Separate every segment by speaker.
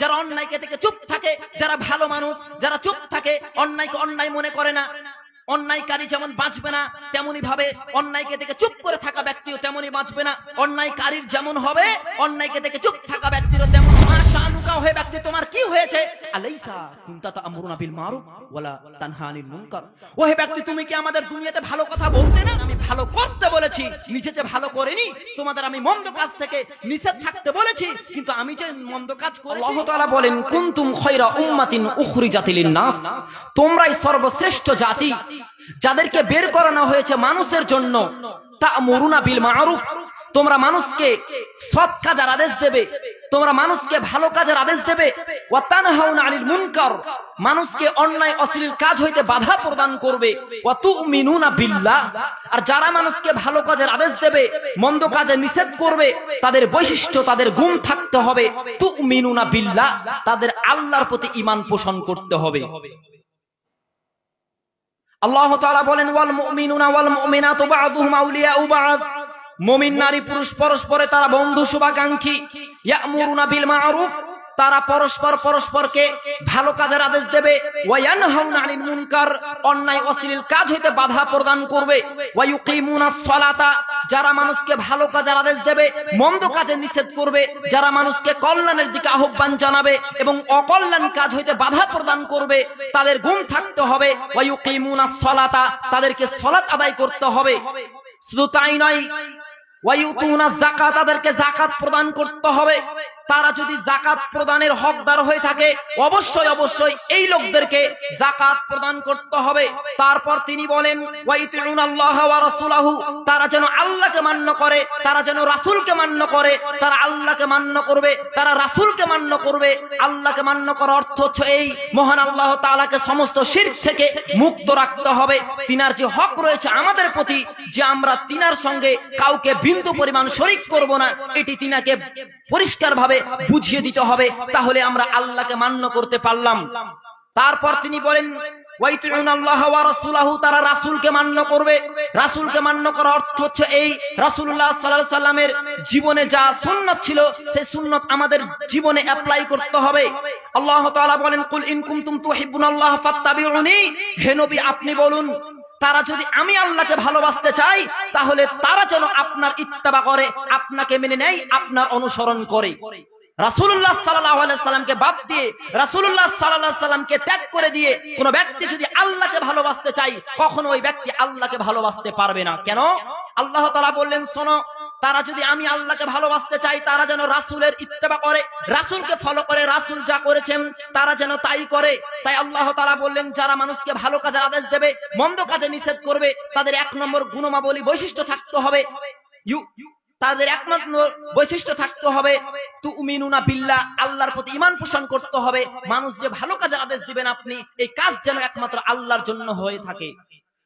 Speaker 1: যারা অন্যায়কে থেকে চুপ থাকে, যারা ভালো মানুষ, যারা চুপ থাকে, অন্যায়কে অন্যায় মনে করে না। অন্যায়কারী যেমন বাঁচবে না তেমনি ভাবে অন্যায়কে থেকে চুপ করে থাকা ব্যক্তিও তেমনি বাঁচবে না। অন্যায়কারীর যেমন হবে, অন্যায়কে থেকে চুপ থাকা ব্যক্তিরও তেমন হয়ে ব্যক্তি, তোমার কি হয়েছে? আলাইসা কুনতা বিল মারুফ ওয়ালা তানহা আনিল মুনকার। ও হে ব্যক্তি, তুমি কি আমাদের দুনিয়াতে ভালো কথা বলতে না? আমি ভালো করতে বলেছি, নিজে যে ভালো তোমাদের আমি মন্দ কাজ থেকে নিষেধ থাকতে বলেছি, কিন্তু আমি যে মন্দ কাজ করি আল্লাহ তাআলা বলেন, কুনতুম উম্মাতিন উখরিজাত লিন নাস তোমরাই সর্বশ্রেষ্ঠ জাতি যাদেরকে বের করানো হয়েছে মানুষের জন্য, তা'মুরুনা বিল মারুফ। তোমরা মানুষকে সৎ কাজের আদেশ দেবে, তোমরা মানুষকে ভালো কাজের আদেশ দেবে। মানুষকে অন্যায়, অশ্লীল কাজ হইতে বাধা প্রদান করবে। আর যারা মানুষকে ভালো কাজের আদেশ দেবে, মন্দ কাজে নিষেধ করবে, তাদের বৈশিষ্ট্য, তাদের গুণ থাকতে হবে। তুমিনুনা বিল্লাহ। তাদের আল্লাহর প্রতি ঈমান পোষণ করতে হবে। আল্লাহ তাআলা বলেন, ওয়াল মুমিনুনা ওয়াল মুমিনাতু বা'দুহুম আউলিয়াউ বা'দ। মুমিন নারী পুরুষ পরস্পরে তারা বন্ধু শুভাকাঙ্ক্ষী। ইয়ামুরুনা বিল মারুফ। তারা পরস্পর পরস্পরকে ভালো কাজের আদেশ দেবে। অন্যায় অশ্লীল কাজ হইতে বাধা প্রদান করবে। যারা মানুষকে ভালো কাজের আদেশ দেবে, মন্দ কাজে নিষেধ করবে, যারা মানুষকে কল্যাণের দিকে আহ্বান জানাবে এবং অকল্যাণ কাজ হইতে বাধা প্রদান করবে, তাদের গুণ থাকতে হবে। সালাতা, তাদেরকে সলাত আদায় করতে হবে। শুধু তাই নয় যাকাত, তাদেরকে যাকাত প্রদান করতে হবে। তারা যদি যাকাত প্রদানের হকদার হয়ে থাকে, অবশ্যই অবশ্যই এই লোকদেরকে যাকাত প্রদান করতে হবে। তারপর তিনি বলেন তারা যেন আল্লাহকে মান্য করে, তারা যেন রাসূলকে মান্য করে, তারা আল্লাহকে মান্য করবে, তারা রাসূলকে মান্য করবে। আল্লাহকে মান্য করার অর্থ হচ্ছে এই, মহান আল্লাহ তাআলাকে সমস্ত শিরক থেকে মুক্ত রাখতে হবে। তিনার যে হক রয়েছে আমাদের প্রতি, যে আমরা তিনার সঙ্গে কাউকে বিন্দু পরিমাণ শরিক করব না, এটি তিনাকে পরিষ্কার ভাবে বুঝিয়ে দিতে হবে, তাহলে আমরা আল্লাহকে মান্য করতে পারলাম। তারপর তিনি বলেন জীবনে যা ছিল সুন্নাত আমাদের জীবনে অ্যাপ্লাই করতে হবে। আল্লাহ বলেন আপনি বলুন তারা যদি আমি আল্লাহকে ভালোবাসতে চাই, তাহলে তারা যেন আপনার ইত্তাবা করে, আপনাকে মেনে নেয়, আপনার অনুসরণ করে। রাসুল্লাহ বাদ দিয়ে রাসুল্লাহ সাল্লামকে ত্যাগ করে দিয়ে, কোন ব্যক্তি যদি আল্লাহকে ভালোবাসতে চাই কখনো ওই ব্যক্তি আল্লাহকে ভালোবাসতে পারবে না। কেন? আল্লাহ তালা বললেন, শোনো তারা যদি আমি আল্লাহকে ভালোবাসতে চাই, তারা যেন রাসূলের ইত্তেবা করে, রাসূলকে ফলো করে, রাসূল যা করেছেন, তারা যেন তাই করে। তাই আল্লাহ তাআলা বললেন, যারা মানুষকে ভালো কাজের আদেশ দেবে, মন্দ কাজে নিষেধ করবে, তাদের এক নম্বর গুণমাবলী বৈশিষ্ট্য থাকতে হবে। তাদের এক নম্বর বৈশিষ্ট্য থাকতে হবে তু উমিনুনা বিল্লাহ, আল্লাহর প্রতি ঈমান পোষণ করতে হবে। মানুষ যে ভালো কাজের আদেশ দিবেন আপনি, এই কাজ যেন একমাত্র আল্লাহর জন্য হয়ে থাকে।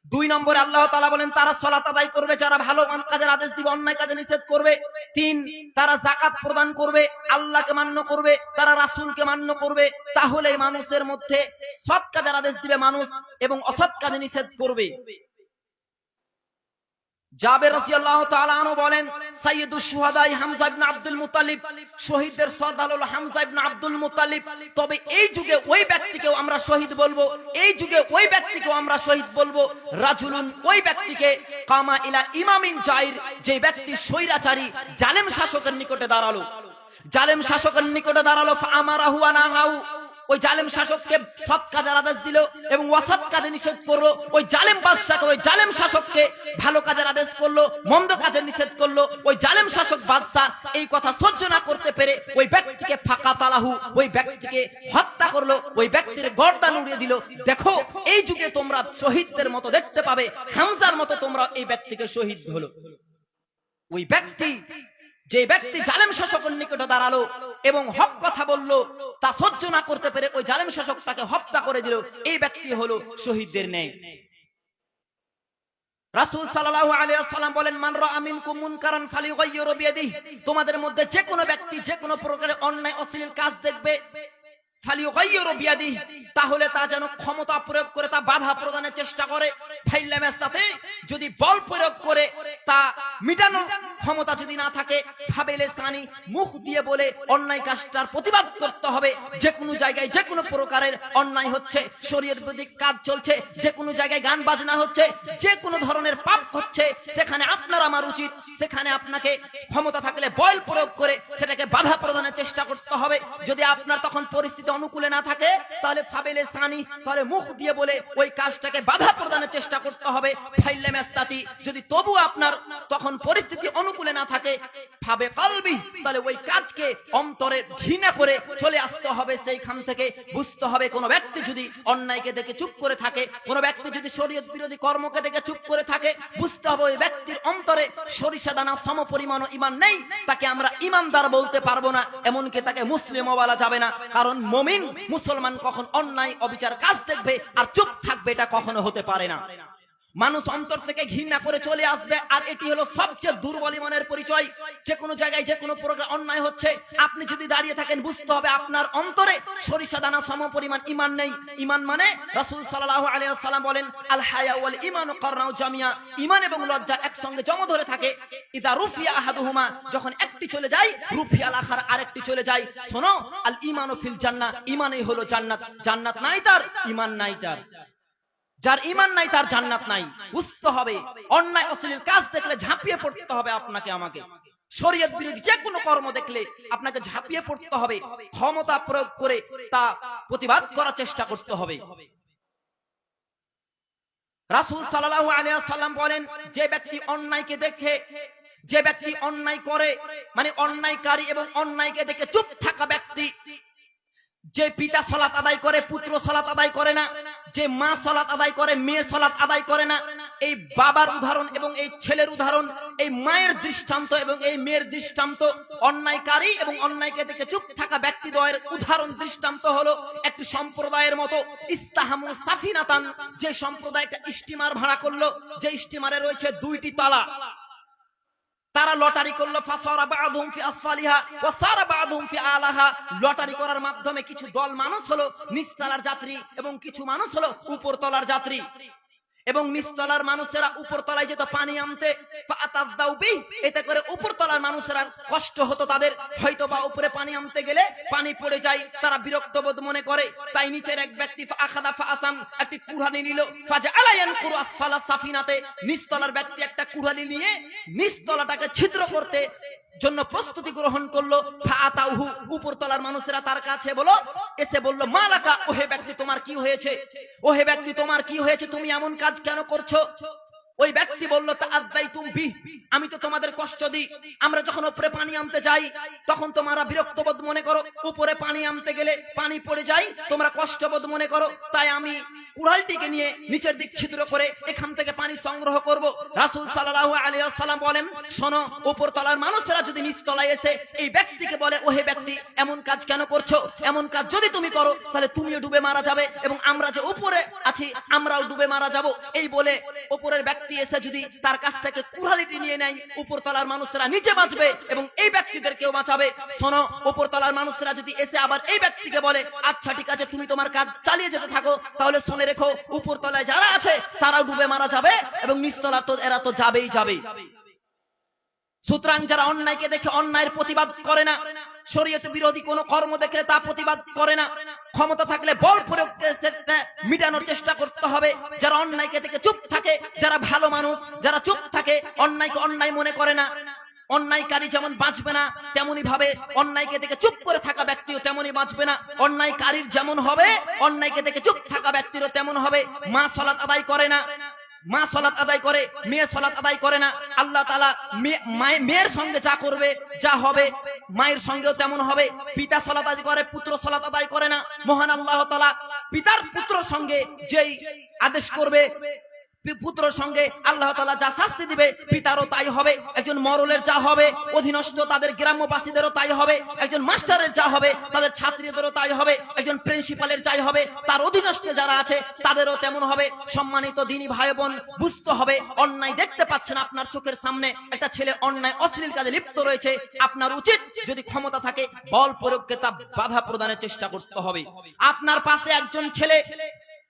Speaker 1: দুই নম্বরে আল্লাহ তালা বলেন, তারা সলাত আদায় করবে, যারা ভালো মান- কাজের আদেশ দিবে, অন্যায় কাজে নিষেধ করবে। তিন, তারা জাকাত প্রদান করবে, আল্লাহকে মান্য করবে, তারা রাসুলকে মান্য করবে। তাহলে মানুষের মধ্যে সৎ কাজের আদেশ দিবে মানুষ এবং অসৎ কাজে নিষেধ করবে। যে ব্যক্তি স্বৈরাচারী জালেম শাসকের নিকটে দাঁড়াল। জালেম শাসকের নিকটে দাঁড়াল আমারাহু ওই জালেম শাসককে সৎ কাজের আদেশ দিল এবং অসৎ কাজে নিষেধ করল। ওই জালেম বাদশাকে, ওই জালেম শাসককে ভালো কাজের আদেশ করল, মন্দ কাজে নিষেধ করল। ওই জালেম শাসক বাদশা এই কথা সহ্য না করতে পেরে ওই ব্যক্তিকে ফাঁকা তালাহু, ওই ব্যক্তিকে হত্যা করল, ওই ব্যক্তির গর্দান উড়িয়ে দিল। দেখো, এই যুগে তোমরা শহীদদের মতো দেখতে পাবে, হামজার মতো তোমরা এই ব্যক্তিকে শহীদ হলো। ওই ব্যক্তি যে ব্যক্তি জালেম শাসকের নিকটে দাঁড়াল এবং হক কথা বলল, তা সহ্য না করতে পেরে ওই জালেম শাসক তাকে হত্যা করে দিল, এই ব্যক্তি হলো শহীদদের ন্যায়। রাসূল সাল্লাল্লাহু আলাইহি ওয়াসাল্লাম বলেন, মান রা মিনকুম মুনকারান ফালিগাইয়্যিরু বিয়াদিহি। তোমাদের মধ্যে যে কোনো ব্যক্তি যে কোনো প্রকারের অন্যায়, অশ্লীল কাজ দেখবে। তাহলে তা যেন ক্ষমতা প্রয়োগ করে, তা বাধা প্রদানের চেষ্টা করে। ফাইল্লামাস্তাতে যদি বল প্রয়োগ করে, তা মিটানোর ক্ষমতা যদি না থাকে, ফাবেলে সানি মুখ দিয়ে বলে অন্যায় কাজটার প্রতিবাদ করতে হবে। যে কোনো জায়গায় যে কোনো প্রকারের অন্যায় হচ্ছে, শরীয়ত বিরোধী কাজ চলছে যে কোনো জায়গায় গান বাজনা হচ্ছে যে কোনো ধরনের পাপ হচ্ছে, সেখানে আপনার আমার উচিত, সেখানে আপনাকে ক্ষমতা থাকলে বল প্রয়োগ করে, সেটাকে বাধা প্রদানের চেষ্টা করতে হবে। যদি আপনার তখন পরিস্থিতি অনুকূলে না থাকে, তাহলে ফাবেলে সানি, তাহলে মুখ দিয়ে বলে ওই কাজটাকে বাধা প্রদানের চেষ্টা করতে হবে। যদি তবু আপনার তখন পরিস্থিতি অনুকূলে না থাকে ভাবে কলবি। তাহলে ওই কাজকে অন্তরে ঘৃণা করে চলে আসতে হবে সেইখান থেকে। বুঝতে হবে কোন ব্যক্তি যদি অন্যায়কে দেখে চুপ করে থাকে, কোন ব্যক্তি যদি শরীয়ত বিরোধী কর্মকে দেখে চুপ করে থাকে, বুঝতে হবে ওই ব্যক্তির অন্তরে সরিষা দানা সম পরিমাণ ইমান নেই, তাকে আমরা ইমানদার বলতে পারব না, এমনকি তাকে মুসলিমও বলা যাবে না। কারণ মমিন, মুসলমান কখন অন্যায় অবিচার কাজ দেখবে আর চুপ থাকবে এটা কখনো হতে পারে না। মানুষ অন্তর থেকে ঘৃণা করে চলে আসবে, আর এটি হলো সবচেয়ে দুর্বল ইমানের পরিচয়। যে কোনো জায়গায়, যে কোনো প্রোগ্রাম অন্যায় হচ্ছে, আপনি যদি দাঁড়িয়ে থাকেন, বুঝতে হবে আপনার অন্তরে সরিষা দানা সম পরিমাণ ইমান নেই। ইমান মানে রাসূল সাল্লাল্লাহু আলাইহি ওয়াসাল্লাম বলেন, আল হায়া ওয়াল ঈমান করনাউ জামিয়া। ইমান এবং লজ্জা একসঙ্গে জমা ধরে থাকে। ইদা রুফিয়া আহাদুহুমা, যখন একটি চলে যায়, রুফিয়া আখার আরেকটি চলে যায়। শোনো, আল ঈমানু ফিল জান্নাহ, ইমানই হলো জান্নাত। জান্নাত নাই তার, ইমান নাই তার। যার ইমান নাই, তার জান্নাত নাই। বুঝতে হবে, অন্যায় অশ্লীল কাজ দেখলে ঝাঁপিয়ে পড়তে হবে আপনাকে, আমাকে। শরীয়ত বিরোধী যে কোনো কর্ম দেখলে আপনাকে ঝাঁপিয়ে পড়তে হবে, ক্ষমতা প্রয়োগ করে তা প্রতিবাদ করার চেষ্টা করতে হবে। রাসূল সাল্লাল্লাহু আলাইহি সাল্লাম বলেন, যে ব্যক্তি অন্যায়কে দেখে, যে ব্যক্তি অন্যায় করে মানে অন্যায়কারী এবং অন্যায়কে দেখে চুপ থাকা ব্যক্তি যে পিতা সলাত আদায় করে, পুত্র সলাত আদায় করে না, যে মা সলাত আদায় করে, মেয়ে সলাত আদায় করে না, এই বাবার উদাহরণ এবং এই ছেলের উদাহরণ, এই মায়ের দৃষ্টান্ত এবং এই মেয়ের দৃষ্টান্ত অন্যায়কারী এবং অন্যায়কে দেখে চুপ থাকা ব্যক্তিদ্বয়ের উদাহরণ দৃষ্টান্ত হলো একটি সম্প্রদায়ের মতো, ইস্তাহামু সাফিনাতান, যে সম্প্রদায়টা স্টিমার ভাড়া করল, যে স্টিমারে রয়েছে দুইটি তলা। তারা লটারি করল লটারি করার মাধ্যমে কিছু দল মানুষ হলো নিচতলার যাত্রী এবং কিছু মানুষ হলো, উপরতলার যাত্রী। এবং নিচতলার মানুষেরা উপরতলায় যেত পানি আনতে এতে করে উপরতলার মানুষেরা কষ্ট হতো তাদের। হয়তো বা উপরে পানি আনতে গেলে পানি পড়ে যায়, তারা বিরক্ত বোধ মনে করে। তাই নিচের এক ব্যক্তি একটি কুড়ানি নিল। সাফিনাতে, নিচতলার ব্যক্তি একটা কুড়ানি নিয়ে নিচতলাটাকে ছিদ্র করতে জন্য প্রস্তুতি গ্রহণ করল। উপরতলার মানুষেরা তার কাছে বলো, এসে বলল, মালাকা, ওহে ব্যক্তি, তোমার কি হয়েছে? ওহে ব্যক্তি, তোমার কি হয়েছে? তুমি এমন কাজ কেন করছ? ওই ব্যক্তি বলল তুমি আমি তো তোমাদের কষ্ট দিই। আমরা যখন উপরে পানি আনতে যাই, তখন তোমরা বিরক্তবোধ মনে করো। উপরে পানি আনতে গেলে পানি পড়ে যায়, তোমরা কষ্টবোধ মনে করো। তাই আমি কুড়ালটিকে নিয়ে নিচের দিক ছিদ্র করে এখান থেকে পানি সংগ্রহ করব। রাসূল সাল্লাল্লাহু আলাইহি ওয়াসাল্লাম বলেন, শোনো উপর তলার মানুষেরা যদি নিচ তলায় এসে এই ব্যক্তিকে বলে, ওহে ব্যক্তি, এমন কাজ কেন করছ? এমন কাজ যদি তুমি করো, তাহলে তুমিও ডুবে মারা যাবে এবং আমরা যে উপরে আছি, আমরাও ডুবে মারা যাব। এই বলে উপরের ব্যক্তি এসে যদি তার কাছ থেকে নিয়ে নেয়, উপরতলার মানুষরা নিচে বাঁচবে এবং এই বাঁচাবে। শোনো, উপরতলার মানুষরা যদি এসে আবার এই ব্যক্তিকে বলে আচ্ছা ঠিক আছে, তুমি তোমার কাজ চালিয়ে যেতে থাকো, তাহলে শুনে রেখো, উপরতলায় যারা আছে ডুবে মারা যাবে এবং নিচতলা তো, এরা তো যাবেই যাবে সুতরাং যারা অন্যায়কে দেখে অন্যায়ের প্রতিবাদ করে না, শরীয়ত বিরোধী কোন কর্ম তা প্রতিবাদ করে না। ক্ষমতা থাকলে বল প্রয়োগ মিটানোর চেষ্টা করতে হবে। যারা অন্যায়কে দেখে চুপ থাকে, যারা ভালো মানুষ, যারা চুপ থাকে, অন্যায়কে অন্যায় মনে করে না। অন্যায়কারী যেমন বাঁচবে না তেমনি ভাবে অন্যায়কে দেখে চুপ করে থাকা ব্যক্তিও তেমনই বাঁচবে না। অন্যায়কারীর যেমন হবে, অন্যায়কে দেখে চুপ থাকা ব্যক্তিরও তেমন হবে। মা সলাত আদায় করে না। মা সলাত আদায় করে, মেয়ে সলাত আদায় করে না। আল্লাহ তালা মেয়ের সঙ্গে যা করবে, যা হবে মায়ের সঙ্গেও তেমন হবে। পিতা সলাত আদায় করে, পুত্র সলাত আদায় করে না। মহান আল্লাহ তালা পিতার পুত্র সঙ্গে যেই আদেশ করবে পি- পুত্রর সঙ্গে আল্লাহ তালা যা শাস্তি দিবে, পিতারও তাই হবে, একজন মরলের যা হবে, অধীনস্থ তাদের গ্রাম্যবাসীদেরও তাই হবে, একজন মাস্টারের যা হবে, তাদের ছাত্রীদেরও তাই হবে, একজন প্রিন্সিপালের যাই হবে, তার অধীনস্থ যারা আছে, তাদেরও তেমন হবে, সম্মানিত দিনী ভাই বোন বুঝতে হবে, অন্যায় দেখতে পাচ্ছেন আপনার চোখের সামনে, একটা ছেলে অন্যায়, অশ্লীল কাজে লিপ্ত রয়েছে, আপনার উচিত যদি ক্ষমতা থাকে, বল প্রয়োগকে তা বাধা প্রদানের চেষ্টা করতে হবে। আপনার পাশে একজন ছেলে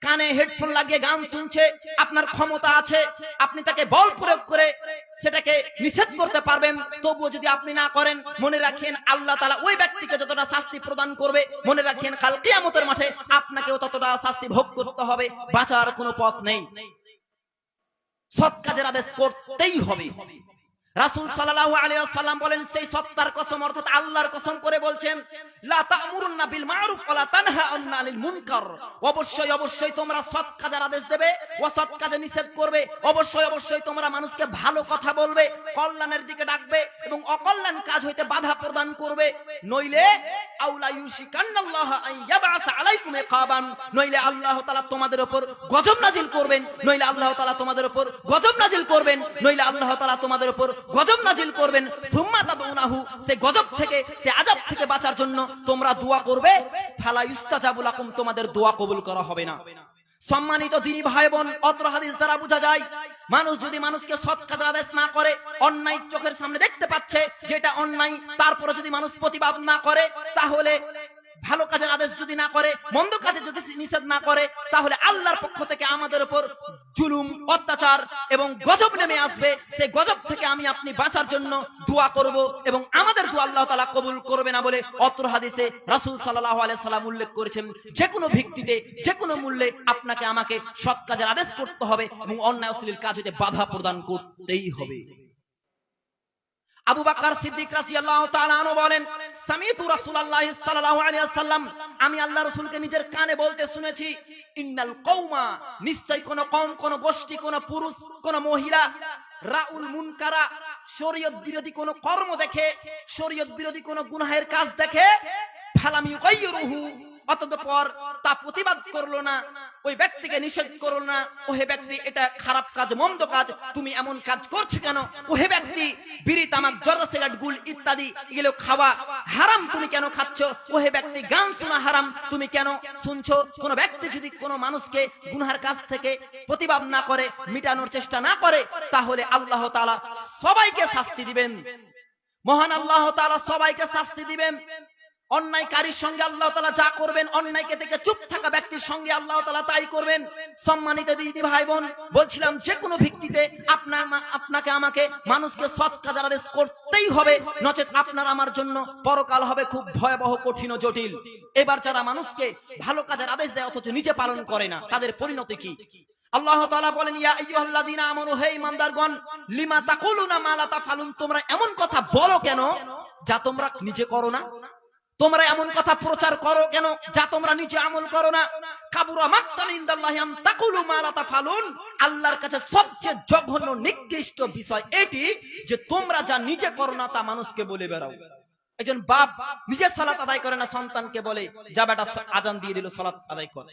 Speaker 1: কানে হেডফোন লাগিয়ে গান শুনছে, আপনার ক্ষমতা আছে, আপনি তাকে বল প্রয়োগ করে সেটাকে নিষেধ করতে পারবেন। তবুও যদি আপনি না করেন, মনে রাখেন আল্লাহ তালা ওই ব্যক্তিকে যতটা শাস্তি প্রদান করবে, মনে রাখেন কাল কিয়ামতের মাঠে আপনাকেও ততটা শাস্তি ভোগ করতে হবে, বাঁচার কোনো পথ নেই। সৎ কাজের আদেশ করতেই হবে। রাসূল সাল্লাল্লাহু আলাইহি ওয়াসাল্লাম বলেন, সেই সত্তার কসম অর্থাৎ আল্লাহর কসম করে বলছেন তোমাদের উপর গজব নাজিল করবেন। নইলে আল্লাহ তালা তোমাদের উপর গজব নাজিল করবেন। নইলে আল্লাহ তাআলা তোমাদের উপর গজব নাজিল করবেন থুম্মা তাদউনাহু, সে গজব থেকে, সে আযাব থেকে বাঁচার জন্য তোমরা দোয়া করবে। ফালা ইস্তাজাবু লাকুম, তোমাদের দোয়া কবুল করা হবে না। সম্মানিত দিনী ভাই বোন অত্র হাদিস দ্বারা বোঝা যায়, মানুষ যদি মানুষকে সৎ কাজের আদেশ না করে, অন্যায় চোখের সামনে দেখতে পাচ্ছে, যেটা অন্যায় তারপরে যদি মানুষ প্রতিবাদ না করে, তাহলে ভালো কাজের আদেশ যদি না করে, মন্দ কাজে যদি নিষেধ না করে, তাহলে আল্লাহর পক্ষ থেকে আমাদের উপর জুলুম, অত্যাচার এবং গজব নেমে আসবে। সেই গজব থেকে আমি আপনি বাঁচার জন্য দোয়া করব এবং আমাদের দোয়া আল্লাহ তাআলা কবুল করবে না বলে অত্র হাদিসে রাসূল আলাইহি সাল্লাম উল্লেখ করেছেন, যে কোনো ভিত্তিতে, যে কোনো মূল্যে আপনাকে আমাকে সৎ কাজের আদেশ করতে হবে এবং অন্যায় অশ্লীল কাজ হইতে বাধা প্রদান করতেই হবে। আবু বকর সিদ্দিক রাদিয়াল্লাহু তাআলা আনহু বলেন আমি আল্লাহ রাসূলকে নিজের কানে বলতে শুনেছি, ইন্নাল কওমা নিশ্চয় কোন কম কোন গোষ্ঠী, কোন পুরুষ, কোন মহিলা রাউল মুনকারা, শরীয়ত বিরোধী কোন কর্ম দেখে, শরীয়ত বিরোধী কোন গুনাহের কাজ দেখে, ফালাম ইউগাইয়িরুহু অতঃপর তা প্রতিবাদ করল না, ওই ব্যক্তিকে নিষেধ করল না, ওহে ব্যক্তি, এটা খারাপ কাজ, মন্দ কাজ, তুমি এমন কাজ করছ কেন? ওহে ব্যক্তি, বিড়ি, তামাক, জর্দা, সিগারেট, গুল ইত্যাদি, এগুলো খাওয়া হারাম তুমি কেন খাচ্ছ? ওহে ব্যক্তি, গান শোনা হারাম তুমি কেন শুনছো? কোন ব্যক্তি যদি কোন মানুষকে গুনহার কাছ থেকে প্রতিবাদ না করে, মিটানোর চেষ্টা না করে, তাহলে আল্লাহ তাআলা সবাইকে শাস্তি দিবেন। মহান আল্লাহ তাআলা সবাইকে শাস্তি দিবেন। অন্যায়কারীর সঙ্গে আল্লাহ তালা যা করবেন অন্যায়কে থেকে চুপ থাকা ব্যক্তির সঙ্গে আল্লাহ তালা তাই করবেন। সম্মানিত দিদি ভাই বোন, বলছিলাম যে কোনো ভিত্তিতে আপনার আপনাকে আমাকে মানুষকে সৎ কাজের আদেশ করতেই হবে, নচেত আপনার আমার জন্য পরকাল হবে খুব ভয়াবহ, কঠিন ও জটিল। এবার যারা মানুষকে ভালো কাজের আদেশ দেয়, অথচ নিজে পালন করে না, তাদের পরিণতি কি? আল্লাহ তাআলা বলেন, ইয়া আইয়ুহাল্লাযীনা আমানু, হে ঈমানদারগণ লিমা তাকুলুনা মা লা তাফালুন? তোমরা এমন কথা বলো কেন যা তোমরা নিজে করো না? তোমরা এমন কথা প্রচার করো কেন? যা তোমরা নিজে আমল করো না। আজান দিয়ে দিল আদায় কর।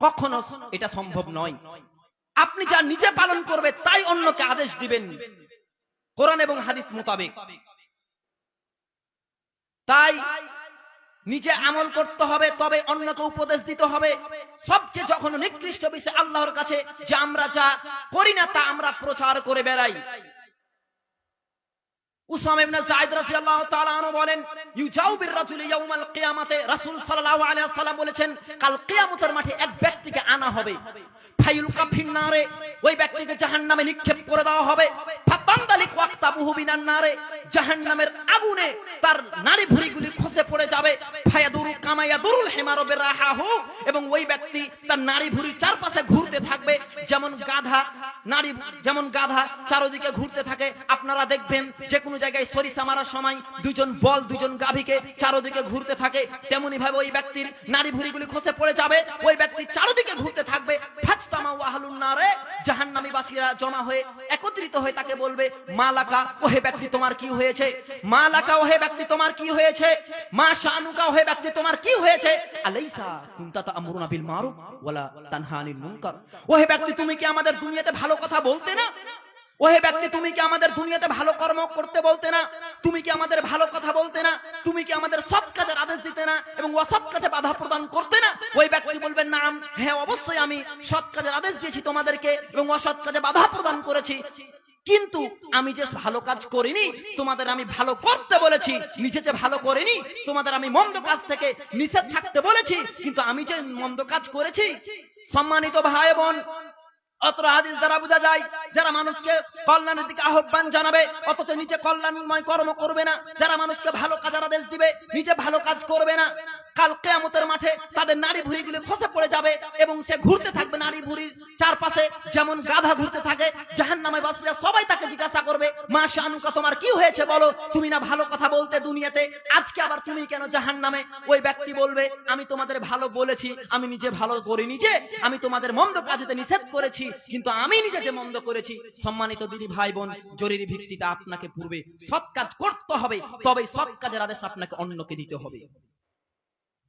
Speaker 1: কখনো এটা সম্ভব নয়। আপনি যা নিজে পালন করবে, তাই অন্যকে আদেশ দিবেন। কোরআন এবং হাদিস মোতাবেক। তাই নিজে আমল করতে হবে, তবে অন্যকে উপদেশ দিতে হবে। সবচেয়ে যখন নিকৃষ্ট বিষয় আল্লাহর কাছে যে আমরা যা করি না, তা আমরা প্রচার করে বেড়াই। বলেন কাল মাঠে এক ব্যক্তিকে আনা হবে। ওই ব্যক্তিকে নিক্ষেপ করে দেওয়া হবে। আপনারা দেখবেন যে কোনো জায়গায় সরিষা মারার সময় দুজন বল, দুজন গাভীকে চারদিকে ঘুরতে থাকে। তেমনি ভাবে ওই ব্যক্তির নারী ভুঁড়িগুলি খসে পড়ে যাবে। ওই ব্যক্তি চারদিকে ঘুরতে থাকবে। জমা হয়ে একত্রিত হয়ে তাকে বলবে ওহে ব্যক্তি, তোমার কি হয়েছে? ওহে ব্যক্তি, তোমার কি হয়েছে? মা শানুকা, ওহে ব্যক্তি, তোমার কি হয়েছে? আলাইসা কুনতা তা'মুরুনা বিল মারুফ ওয়ালা মুনকার। ওহে ব্যক্তি, তুমি কি আমাদের দুনিয়াতে ভালো কথা বলতে না? ওহে ব্যক্তি, তুমি কি আমাদের দুনিয়াতে ভালো কর্ম করতে বলতে না? তুমি কি আমাদের ভালো কথা বলতে না? তুমি কি আমাদের সৎ কাজের আদেশ দিতে না এবং অসৎ কাজে বাধা প্রদান করতে না? ওই ব্যক্তি বলবেন, নাম হ্যাঁ অবশ্যই আমি সৎ কাজের আদেশ দিয়েছি তোমাদেরকে এবং অসৎ কাজে বাধা প্রদান করেছি। কিন্তু আমি যে ভালো কাজ করিনি, তোমাদের আমি ভালো করতে বলেছি, নিজে যে ভালো করিনি, তোমাদের আমি মন্দ কাজ থেকে নিষেধ থাকতে বলেছি। কিন্তু আমি যে মন্দ কাজ করেছি, সম্মানিত ভাই বোন অত্র হাদিস দ্বারা বোঝা যায়, যারা মানুষকে কল্যাণের দিকে আহ্বান জানাবে, অথচ নিচে কল্যাণময় কর্ম করবে না, যারা মানুষকে ভালো কাজের আদেশ দিবে, নিজে ভালো কাজ করবে না। কাল কেয়ামতের মাঠে তাদের নারী ভুড়িগুলি খসে পড়ে যাবে এবং সে ঘুরতে থাকবে নারী ভুড়ির চারপাশে। যেমন গাধা ঘুরতে থাকে জাহান নামে বাসিরা সবাই তাকে জিজ্ঞাসা করবে, মা শানুকা, তোমার কি হয়েছে বলো? তুমি না ভালো কথা বলতে দুনিয়াতে? আজকে আবার তুমি কেন জাহান নামে ওই ব্যক্তি বলবে, আমি তোমাদের ভালো বলেছি, আমি নিজে ভালো করিনি যে, আমি তোমাদের মন্দ কাজেতে নিষেধ করেছি, কিন্তু আমি নিজে যে মন্দ করেছি। সম্মানিত দিদি ভাই বোন জরুরি ভিত্তিতে আপনাকে পূর্বে সৎ কাজ করতে হবে তবে সৎ কাজের আদেশ আপনাকে অন্যকে দিতে হবে।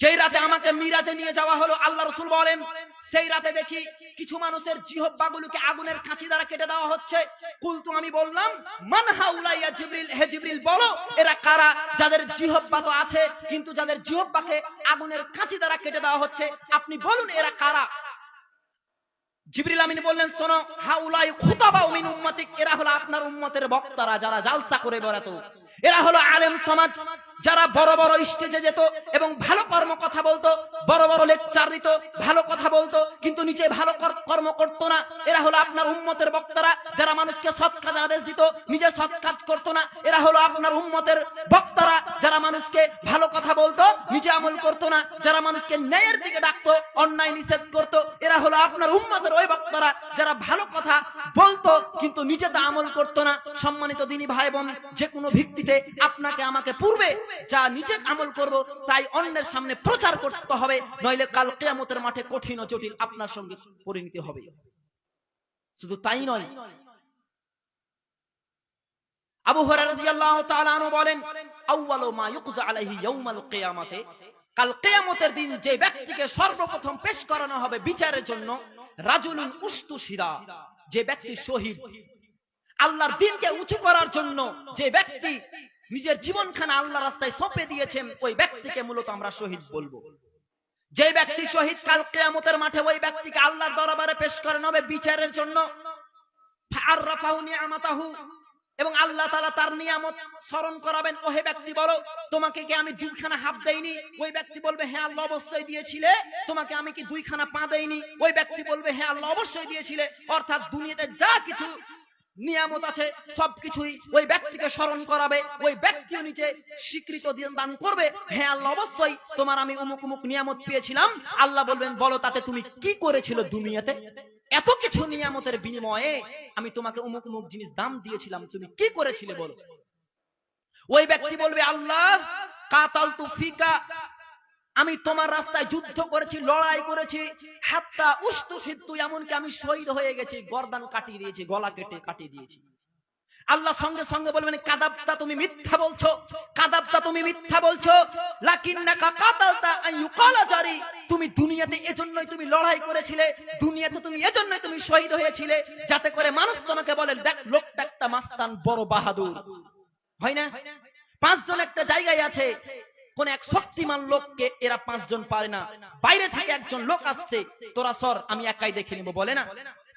Speaker 1: যেই রাতে আমাকে মিরাজে নিয়ে যাওয়া হলো, আল্লাহ রসুল বলেন, সেই রাতে দেখি কিছু মানুষের জিহব্বাগুলোকে আগুনের কাঁচি দ্বারা কেটে দেওয়া হচ্ছে। কুলতু আমি বললাম, মান হাউলাইয়া জিবরিল, হে জিবরিল, বলো, এরা কারা? যাদের জিহব্বা তো আছে, কিন্তু যাদের জিহব্বাকে আগুনের কাঁচি দ্বারা কেটে দেওয়া হচ্ছে, আপনি বলুন এরা কারা? জিবরিল আমিন বললেন, শোনো, হাউলাই খুতাবা মিন উম্মতিক, এরা হলো আপনার উম্মতের বক্তারা যারা জালসা করে বেড়াতো। এরা হলো আলেম সমাজ যারা বড় বড় স্টেজে যেত এবং ভালো কর্ম কথা বলতো, বড় বড় লেকচার দিত, ভালো কথা বলতো, কিন্তু নিচে ভালো কর্ম করতো না। এরা হলো আপনার উম্মতের বক্তারা, যারা মানুষকে সৎ কাজের আদেশ দিত, নিজে সৎ কাজ করতো না। এরা হলো আপনার উম্মতের বক্তারা, যারা মানুষকে ভালো কথা বলতো, নিজে আমল করতো না। যারা মানুষকে ন্যায়ের দিকে ডাকতো, অন্যায় নিষেধ করতো, এরা হলো আপনার উম্মতের ওই বক্তারা, যারা ভালো কথা বলতো, কিন্তু নিজে তা আমল করতো না। সম্মানিত দিনী ভাই বোন, যে কোনো ভিত্তিতে আপনাকে, আমাকে পূর্বে যা নিজে আমল করব, তাই অন্যের সামনে প্রচার করতে হবে, নইলে কাল কেয়ামতের মাঠে কঠিন জটিল আপনার সঙ্গে পরিণতি হবে। শুধু তাই নয়, আবু বলেন মা আলাইহি কাল দিন যে ব্যক্তিকে সর্বপ্রথম পেশ করানো হবে বিচারের জন্য, রাজুলুন উস্তুশিরা যে ব্যক্তি শহীদ। আল্লাহর দিনকে উঁচু করার জন্য যে ব্যক্তি নিজের জীবনখানা আল্লাহ রাস্তায় সঁপে দিয়েছেন, ওই ব্যক্তিকে মূলত আমরা শহীদ বলব। যে ব্যক্তি শহীদ কাল কিয়ামতের মাঠে, ওই ব্যক্তিকে আল্লাহর দরবারে পেশ করানো হবে বিচারের জন্য। এবং আল্লাহ তাআলা তার নিয়ামত স্মরণ করাবেন। ওহে ব্যক্তি, বলো, তোমাকে কি আমি দুইখানা হাত দেইনি? ওই ব্যক্তি বলবে হ্যাঁ আল্লাহ অবশ্যই দিয়েছিলে। তোমাকে আমি কি দুইখানা পা দেইনি? ওই ব্যক্তি বলবে হ্যাঁ আল্লাহ অবশ্যই দিয়েছিলে। অর্থাৎ দুনিয়াতে যা কিছু নিয়ামত আছে, সবকিছুই ওই ব্যক্তিকে স্মরণ করাবে, ওই ব্যক্তিও নিচে স্বীকৃত দান করবে। হ্যাঁ আল্লাহ, অবশ্যই তোমার আমি অমুক অমুক নিয়ামত পেয়েছিলাম। আল্লাহ বলবেন, বলো তাতে তুমি কি করেছিল দুনিয়াতে? এত কিছু নিয়ামতের বিনিময়ে আমি তোমাকে অমুক অমুক জিনিস দাম দিয়েছিলাম, তুমি কি করেছিলে বলো? ওই ব্যক্তি বলবে, আল্লাহ কাতাল তু ফিকা আমি তোমার রাস্তায় যুদ্ধ করেছি, লড়াই করেছি। হাত্তা উস্তু সিদ্ধু, এমনকি আমি শহীদ হয়ে গেছি, গর্দান কাটিয়ে দিয়েছি, গলা কেটে কাটিয়ে দিয়েছি। আল্লাহ সঙ্গে সঙ্গে বলবেন, কাদাবতা তুমি মিথ্যা বলছো, কাদাবতা তুমি মিথ্যা বলছো। লাকিন্নাকা কাতালতা আন ইউকালা জারি, তুমি দুনিয়াতে এজন্যই তুমি লড়াই করেছিলে, দুনিয়াতে তুমি এজন্যই তুমি শহীদ হয়েছিলে, যাতে করে মানুষ তোমাকে বলে, দেখ, লোকটা একটা মাস্তান বড় বাহাদুর। হয় না? পাঁচজন একটা জায়গায় আছে কোন এক শক্তিমান লোককে এরা পাঁচজন পারে না। বাইরে থেকে একজন লোক আসছে, তোরা সর, আমি একাই দেখে নিব বলে না।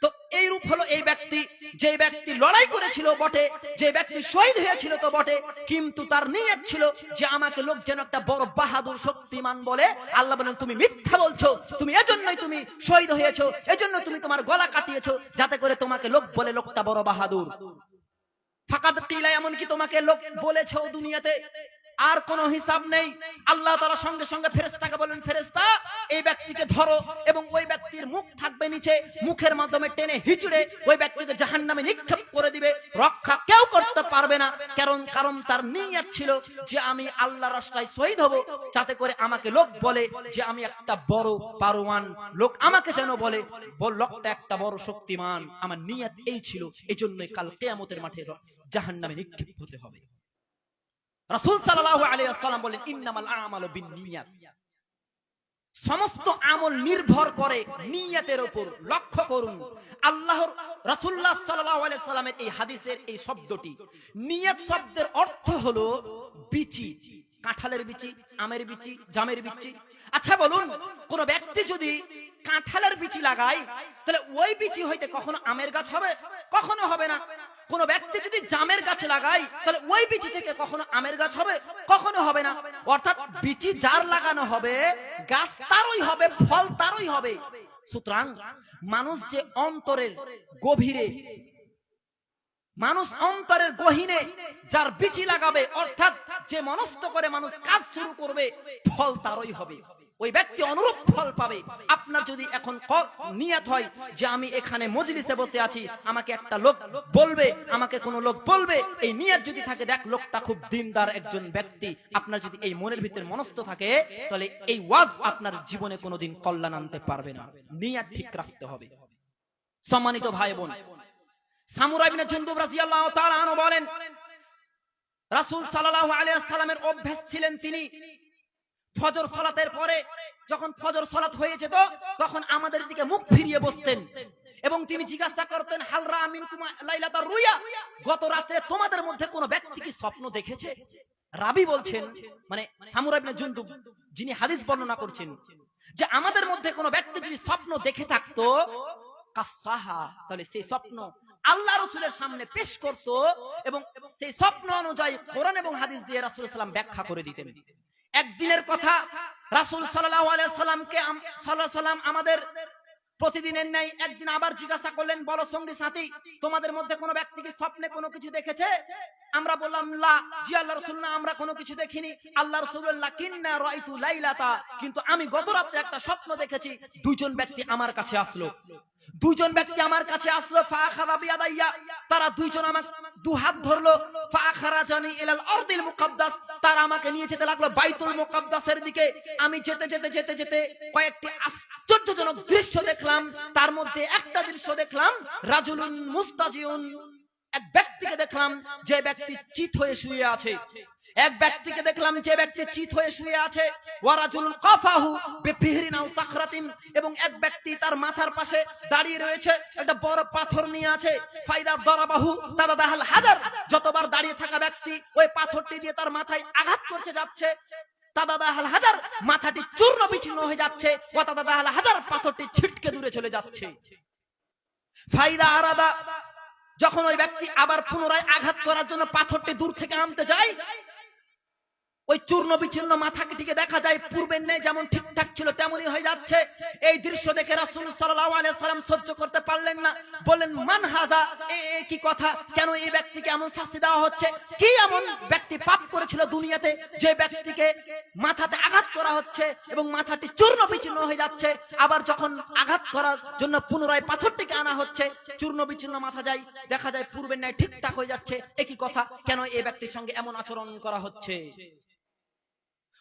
Speaker 1: তো এই রূপ হলো এই ব্যক্তি। যে ব্যক্তি লড়াই করেছিল বটে, যে ব্যক্তি শহীদ হয়েছিল তো বটে, কিন্তু তার নিয়ত ছিল যে আমাকে লোক যেন একটা বড় বাহাদুর শক্তিমান বলে। আল্লাহ বলেন, তুমি মিথ্যা বলছো, তুমি এজন্যই তুমি শহীদ হয়েছো এজন্য তুমি তোমার গলা কাটিয়েছো, যাতে করে তোমাকে লোক বলে লোকটা বড় বাহাদুর। ফাকাদ কিলা এমনকি তোমাকে লোক বলেছে দুনিয়াতে। আর কোনো হিসাব নেই। আল্লাহ তাআলা সঙ্গে সঙ্গে ফেরেশতাকে বলেন ফেরেশতা, এই ব্যক্তিকে ধরো এবং ওই ব্যক্তির মুখ থাকবে নিচে। মুখের মাধ্যমে টেনে হিচড়ে ওই ব্যক্তিকে জাহান নামে নিক্ষেপ করে দিবে। রক্ষা কেউ করতে পারবে না। কারণ কারণ তার নিয়ত ছিল যে আমি আল্লাহ রাস্তায় শহীদ হব। যাতে করে আমাকে লোক বলে যে আমি একটা বড় পারোয়ান। লোক আমাকে যেন বলে বল লোকটা একটা বড় শক্তিমান। আমার নিয়ত এই ছিল। এই জন্যই কাল কেয়ামতের মাঠে জাহান নামে নিক্ষেপ হতে হবে। রাসূল ওয়াসাল্লাম বলেন ইন্নামাল আমালু সমস্ত আমল নির্ভর করে নিয়তের উপর। লক্ষ্য করুন, আল্লাহর আলাইহি সাল্লামের এই হাদিসের এই শব্দটি। নিয়ত শব্দের অর্থ হলো বিচি, কাঁঠালের বিচি, আমের বিচি, জামের বিচি। আচ্ছা বলুন, কোন ব্যক্তি যদি কাঁঠালের বিচি লাগায়, তাহলে ওই বিচি হইতে কখনো আমের গাছ হবে? কখনো হবে না। কোন ব্যক্তি যদি জামের গাছ লাগায়, তাহলে ওই বিচি থেকে কখনো আমের গাছ হবে? কখনো হবে না। অর্থাৎ বিচি যার লাগানো হবে, গাছ তারই হবে, ফল তারই হবে। সুতরাং মানুষ যে অন্তরের গভীরে, মানুষ অন্তরের গহীনে যার বিচি লাগাবে, অর্থাৎ যে মনস্থ করে মানুষ কাজ শুরু করবে, ফল তারই হবে। ওই ব্যক্তি অনুরূপ ফল পাবে। আপনার যদি এখন নিয়ত হয় যে আমি এখানে মজলিসে বসে আছি, আমাকে একটা লোক বলবে, আমাকে কোন লোক বলবে, এই নিয়ত যদি থাকে, দেখ লোকটা খুব দিনদার একজন ব্যক্তি। আপনার যদি এই মনের ভিতরে মনস্থ থাকে, তাহলে এই ওয়াজ আপনার জীবনে কোনোদিন কল্যাণ আনতে পারবে না। নিয়ত ঠিক রাখতে হবে। সম্মানিত ভাই বোন সামুরা ইবনে জুনদুব রাদিয়াল্লাহু তাআলা বলেন, রাসূল সাল্লাল্লাহু আলাইহি সাল্লামের অভ্যাস ছিলেন তিনি ফজর সালাতের পরে যখন ফজর সালাত হয়ে যেত, তখন আমাদের দিকে মুখ ফিরিয়ে বসতেন। এবং তিনি জিজ্ঞাসা করতেন হালরা আমিন কুমা রুইয়া? গত রাতে তোমাদের মধ্যে কোন ব্যক্তি কি স্বপ্ন দেখেছে? রাবি বলছেন মানে সামুরা ইবনে যিনি হাদিস বর্ণনা করছেন, যে আমাদের মধ্যে কোন ব্যক্তি যদি স্বপ্ন দেখে থাকতো তাহলে সেই স্বপ্ন আল্লাহ রসুলের সামনে পেশ করত এবং সেই স্বপ্ন অনুযায়ী কোরআন এবং হাদিস দিয়ে রাসুল সাল্লাম ব্যাখ্যা করে দিতেন। একদিনের কথা রাসুল সাল্লামকে সাল্লাম আমাদের প্রতিদিনের ন্যায় একদিন আবার জিজ্ঞাসা করলেন, বলো সঙ্গী সাথী, তোমাদের মধ্যে কোনো ব্যক্তি কি স্বপ্নে কোনো কিছু দেখেছে? আমরা বললাম, লা, জি আল্লাহ রসুল, না, আমরা কোনো কিছু দেখিনি। আল্লাহ রসুল্লাহ কিন্না রাইতু লাইলাতা। কিন্তু আমি গত রাত্রে একটা স্বপ্ন দেখেছি, দুইজন ব্যক্তি আমার কাছে আসলো। দুইজন ব্যক্তি আমার কাছে আসলো ফাখারা বিয়াদাইয়া, তারা দুইজন আমার দু হাত ধরলো তারা আমাকে নিয়ে যেতে লাগল বাইতুল দিকে। আমি যেতে যেতে যেতে যেতে কয়েকটি আশ্চর্যজনক দৃশ্য দেখলাম। তার মধ্যে একটা দৃশ্য দেখলাম, রাজুলুন মুস্তাজিউন। এক ব্যক্তিকে দেখলাম, যে ব্যক্তি চিত হয়ে শুয়ে আছে। এক ব্যক্তিকে দেখলাম যে ব্যক্তি চিত হয়ে শুয়ে আছে। এবং এক ব্যক্তি তার মাথার পাশে দাঁড়িয়ে রয়েছে। একটা বড় পাথর নিয়ে আছে। ফাইদা দরাবাহু তাদা দাহাল হাজার যতবার দাঁড়িয়ে থাকা ব্যক্তি ওই পাথরটি দিয়ে তার মাথায় আঘাত করতে যাচ্ছে। যখন ওই ব্যক্তি আবার পুনরায় আঘাত করার জন্য পাথরটি দূর থেকে আনতে যায় ওই চূর্ণ বিচ্ছিন্ন মাথাটিকে দেখা যায় পূর্বের নেই, যেমন ঠিকঠাক ছিল তেমনই হয়ে যাচ্ছে। এই দৃশ্য দেখে রাসূল সাল্লাম সহ্য করতে পারলেন না। বললেন, মান হাজা? এ কি কথা? কেন এই ব্যক্তিকে এমন শাস্তি দেওয়া হচ্ছে? কি এমন ব্যক্তি পাপ করেছিল দুনিয়াতে যে ব্যক্তিকে মাথাতে আঘাত করা হচ্ছে এবং মাথাটি চূর্ণ বিচ্ছিন্ন হয়ে যাচ্ছে? আবার যখন আঘাত করার জন্য পুনরায় পাথরটিকে আনা হচ্ছে, চূর্ণ বিচ্ছিন্ন মাথা যায়, দেখা যায় পূর্বের ন্যায় ঠিকঠাক হয়ে যাচ্ছে। একই কথা? কেন এই ব্যক্তির সঙ্গে এমন আচরণ করা হচ্ছে?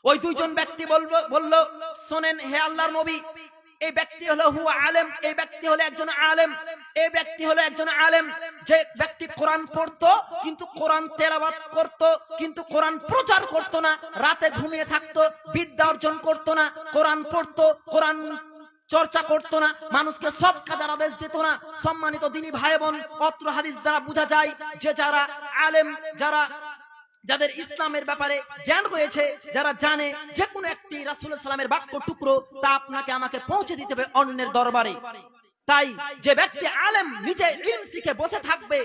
Speaker 1: ওই দুইজন ব্যক্তি বলল শোনেন হে আল্লাহর নবী, এই ব্যক্তি হলো হুয়া আলেম, এই ব্যক্তি হলো একজন আলেম, এই ব্যক্তি হলো একজন আলেম। যে ব্যক্তি কোরআন পড়তো, কিন্তু কোরআন তেলাবাত করত, কিন্তু কোরআন প্রচার করত না, রাতে ঘুমিয়ে থাকতো, বিদ্যা অর্জন করত না, কোরআন পড়তো, কোরআন চর্চা করত না, মানুষকে সব কাজের আদেশ দিত না, সম্মানিত দিনী ভাই বোন অত্র হাদিস দ্বারা বোঝা যায় যে যারা আলেম, যারা যাদের ইসলামের ব্যাপারে জ্ঞান রয়েছে যারা জানে যে কোনো একটি রাসুল সালামের বাক্য টুকরো, তা আপনাকে আমাকে পৌঁছে দিতে হবে অন্যের দরবারে। তাই যে ব্যক্তি আলেম নিজে ইলম শিখে বসে থাকবে,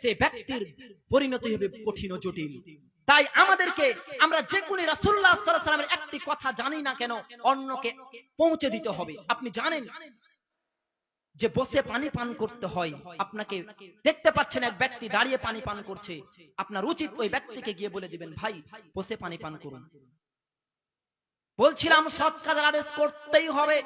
Speaker 1: সে ব্যক্তির পরিণতি হবে কঠিন ও জটিল। তাই আমাদেরকে আমরা যে কোনো রাসুল্লাহ সাল্লাহ সাল্লামের একটি কথা জানি না কেন, অন্যকে পৌঁছে দিতে হবে। আপনি জানেন যে বসে পানি পান করতে হয় আপনাকে। দেখতে পাচ্ছেন এক ব্যক্তি দাঁড়িয়ে পানি পান করছে। আপনার উচিত ওই ব্যক্তিকে গিয়ে বলে দিবেন, ভাই, বসে পানি পান করুন। বলছিলাম, সৎ কাজের আদেশ করতেই হবে।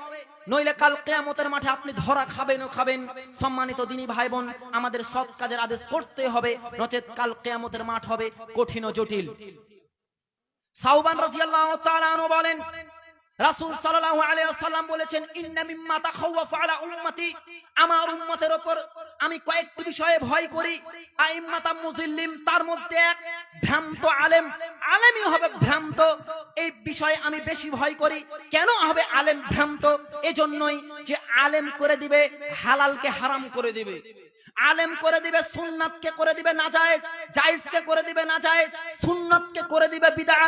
Speaker 1: নইলে কাল কেয়ামতের মাঠে আপনি ধরা খাবেন ও খাবেন। সম্মানিত দিনী ভাই বোন আমাদের সৎ কাজের আদেশ করতে হবে। নচেত কাল কেয়ামতের মাঠ হবে কঠিন ও জটিল। সাউবান রাদিয়াল্লাহু তাআলা বলেন রাসূল সাল্লাল্লাহু আলাইহি ওয়াসাল্লাম বলেছেন, ইন্না মিম্মা তাখাওয়াফা আলা উম্মতি। আমার উম্মতের উপর আমি কয়েকটি বিষয়ে ভয় করি। আইম্মাতা মুজিল্লিম, তার মধ্যে এক ভ্রান্ত আলেম। আলেমই হবে ভ্রান্ত, এই বিষয়ে আমি বেশি ভয় করি। কেন হবে আলেম ভ্রান্ত? এজন্যই যে আলেম করে দিবে, হালালকে হারাম করে দিবে। আলেম করে দিবে, সুন্নাতকে করে দিবে নাজায়েজ, জায়েজকে করে দিবে নাজায়েজ, সুন্নাতকে করে দিবে বিদআত।